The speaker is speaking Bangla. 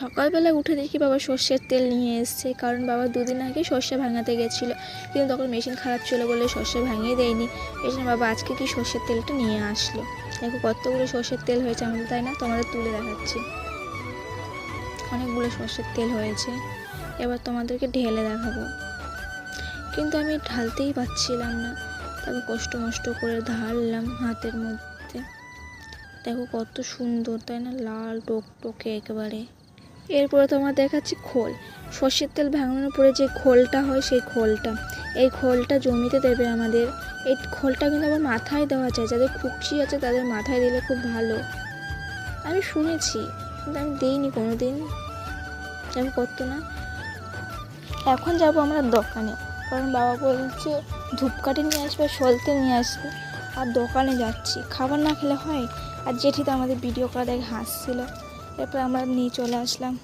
সকালবেলা উঠে দেখি বাবা সর্ষের তেল নিয়ে এসছে, কারণ বাবা দুদিন আগে সর্ষে ভাঙাতে গেছিল। কিন্তু তখন মেশিন খারাপ ছিল বলে সর্ষে ভাঙিয়ে দেয়নি। এই জন্য বাবা আজকে কি সর্ষের তেলটা নিয়ে আসলো? দেখো কতগুলো সর্ষের তেল হয়েছে আমাদের, তাই না? তোমাদের তুলে দেখাচ্ছি। অনেকগুলো সর্ষের তেল হয়েছে। এবার তোমাদেরকে ঢেলে দেখাবো। কিন্তু আমি ঢালতেই পারছিলাম না। তারপর কষ্ট মষ্ট করে ঢাললাম হাতের মধ্যে। দেখো কত সুন্দর, তাই না? লাল টকটকে একেবারে। এরপরে তোমার দেখাচ্ছি খোল। সর্ষের তেল ভাঙানোর পরে যে খোলটা হয় সেই খোলটা। এই খোলটা জমিতে দেবে আমাদের। এই খোলটা কিন্তু আবার মাথায় দেওয়া যায় যাদের খুকচি আছে তাদের মাথায় দিলে খুব ভালো। আমি শুনেছি, কিন্তু আমি দিইনি কোনো দিন আমি করতো না। এখন যাব আমরা দোকানে। কারণ বাবা বলছে, ধূপকাঠি নিয়ে আসবে সলতে নিয়ে আসবে। আর দোকানে যাচ্ছি। খাবার না খেলে হয়? আর জেঠি তো আমাদের ভিডিও করা দেখে হাসছিল। এরপর আমরা নিয়ে চলে আসলাম।